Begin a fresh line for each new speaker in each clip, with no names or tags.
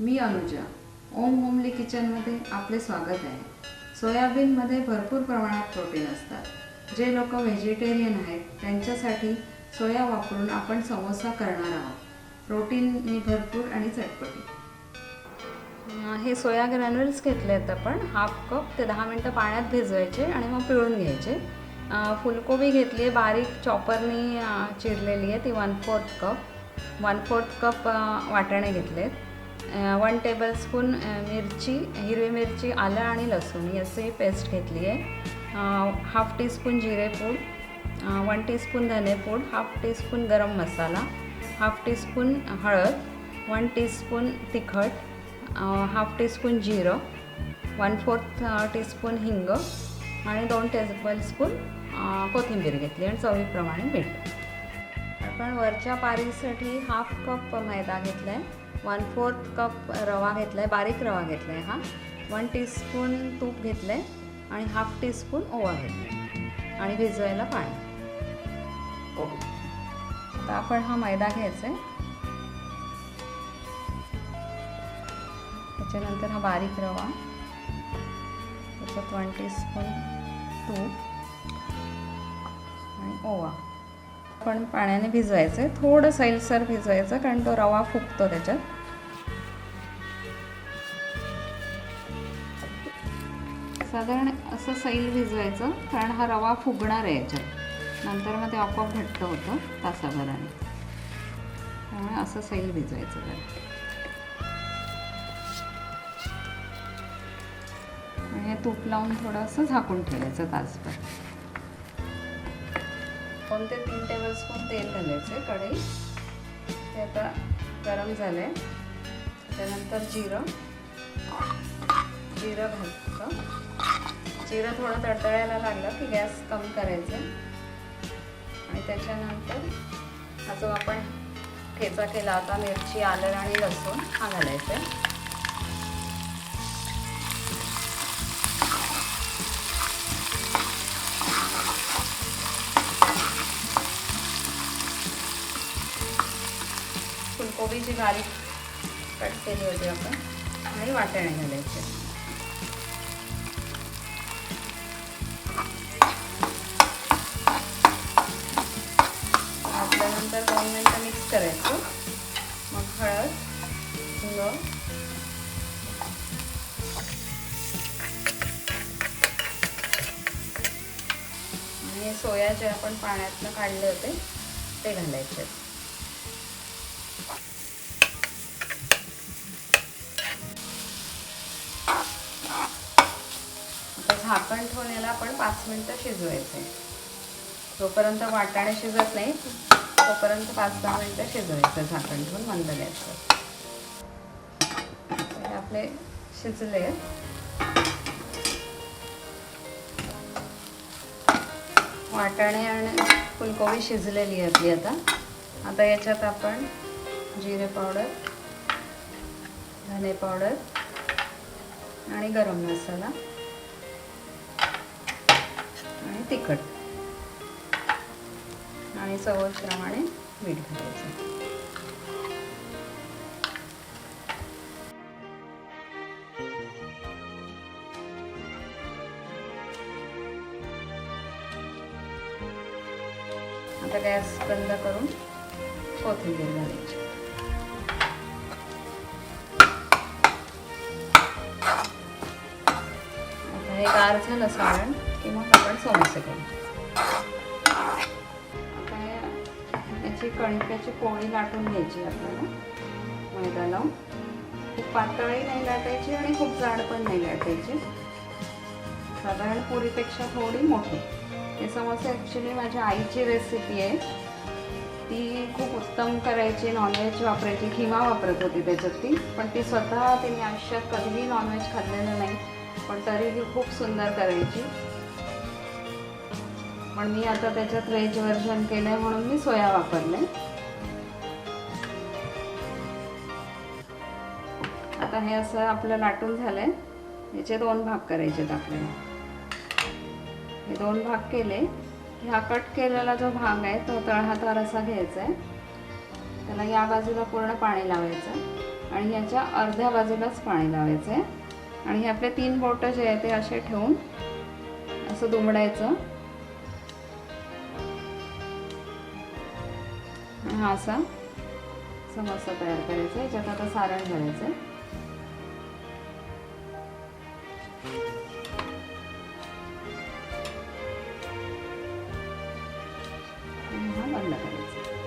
मी अनुजा. ओम homely किचनमध्ये आपले स्वागत आहे. सोयाबीनमध्ये भरपूर प्रमाणात प्रोटीन असतात. जे लोक व्हेजिटेरियन आहेत त्यांच्यासाठी सोया वापरून आपण समोसा करणार आहोत. प्रोटीननी भरपूर आणि चटपटी. हे सोया ग्रॅन्युल्स घेतले आहेत आपण. हाफ कप ते दहा मिनटं पाण्यात भिजवायचे आणि मग पिळून घ्यायचे. फुलकोबी घेतली आहे बारीक चॉपरनी चिरलेली आहे ती one fourth cup one fourth cup वाटाणे आहेत वन टेबलस्पून मिरची हिरवी मिरची आलं आणि लसूण. याची पेस्ट घेतली आहे. हाफ टीस्पून जिरेपूड one teaspoon धनेपूड half teaspoon garam masala half teaspoon हळद वन टीस्पून तिखट हाफ टीस्पून जिरं वन फोर्थ टीस्पून हिंग आणि दोन टेबलस्पून कोथिंबीर घेतली आणि चवीप्रमाणे मीठ. आपण वरच्या पारीसाठी हाफ कप मैदा घेतला आहे वन फोर्थ कप रवा घेतला आहे बारीक रवा घेतला आहे हा. वन टीस्पून तूप घेतलं आहे आणि हाफ टीस्पून ओवा घेतला आहे आणि भिजवायला पाणी. तर आपण हा मैदा घ्यायचा आहे त्याच्यानंतर हा बारीक रवा. त्याच्यात वन टीस्पून तूप आणि ओवा. पण पाण्याने भिजवायचं आहे थोडं सैलसर भिजवायचं कारण तो रवा फुगतो त्याच्यात. साधारण असं सैल भिजवायचं कारण हा रवा फुगणार आहे याच्यात. नंतर मग ते आपोआप घट्ट होतं तासाभराने. त्यामुळे असं सैल भिजवायचं जरा. आणि हे तूप लावून थोडंसं झाकून ठेवायचं तासभर. दोन ते तीन टेबलस्पून तेल घालायचे? कढई. ते आता गरम झालं आहे त्यानंतर जिरं. जिरं घालतं. जिरं थोडं तडतळायला लागलं की गॅस कमी करायचं. आणि त्याच्यानंतर हा जो आपण ठेचा केला होता मिरची आलं आणि लसूण हा घालायचा. आहे फुलकोबीची बारीक कट केली होती आपण. आणि वाटाणे घालायचे. आपल्यानंतर दोन मिनटं मिक्स करायचं. मग हळद हिंग आणि सोया जे आपण पाण्यातनं काढले होते ते घालायचे. आता झाकण ठेवून याला आपण पाच मिनटं शिजवायचं जोपर्यंत वाटाणे शिजत नाही. तोपर्यंत पाच दहा मिनटं शिजवायचं झाकण ठेवून मंद आपले शिजले. आहेत वाटाणे आणि फुलकोबी शिजलेली आहे आपली आता. आता याच्यात आपण जिरे पावडर धने पावडर आणि गरम मसाला. आणि तिखट. आणि चवप्रमाणे मीठ घालायचं. आता गॅस बंद करून कोथिंबीर घालायची. हे गार झालं सारण की मग आपण समोसे करू आता याची कणक्याची पोळी लाटून घ्यायची आपल्याला. मैदा लावून. खूप पातळी नाही लाटायची आणि खूप जाड पण नाही लाटायची. साधारण पुरीपेक्षा थोडी मोठी. हे समोसे ॲक्च्युली माझ्या आईची रेसिपी आहे. ती खूप उत्तम करायची नॉनव्हेज वापरायची खिमा वापरत होती त्याच्यात ती. पण ती स्वतः तिने आयुष्यात कधीही नॉनव्हेज खाल्लेलं नाही. पण तरीही खूप सुंदर करायची. पण मी आता त्याच्यात व्हेज वर्जन केलंय म्हणून मी सोया वापरले. आता हे असं आपलं लाटून झालंय. याचे दोन भाग करायचे आहेत आपल्याला. हे दोन भाग केले. ह्या कट केलेला जो भाग आहे तो तळहातार असा घ्यायचा आहे त्याला या बाजूला पूर्ण पाणी लावायचं आणि ह्याच्या अर्ध्या बाजूलाच पाणी लावायचं आहे आणि हे आपले तीन बोटं जे आहे ते असे ठेवून असं दुमडायचं. हा असा समोसा तयार करायचा याच्यात आता सारण घालायचं. आहे हा बंद करायचा.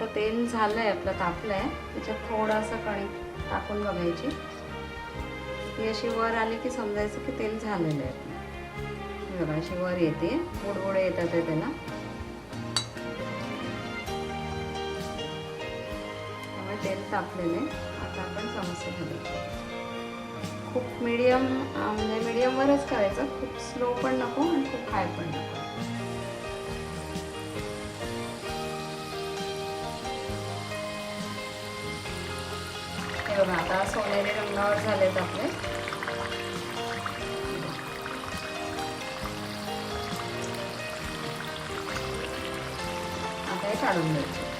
आता तेल झालं आहे आपलं तापलं आहे त्याच्यात थोडासा कणिक टाकून बघायची. ती अशी वर आली की समजायचं की तेल झालेलं आहे. बघा अशी वर येते. बुडबुडे येतात आहे त्याला. त्यामुळे तेल तापलेलं आहे. आता आपण समस्या घालायचे खूप मीडियम म्हणजे मीडियमवरच करायचं. खूप स्लो पण नको आणि खूप हाय पण नको. बघा आता सोनेरी रंगावर झालेत आपले. आता हे काढून घ्यायचे.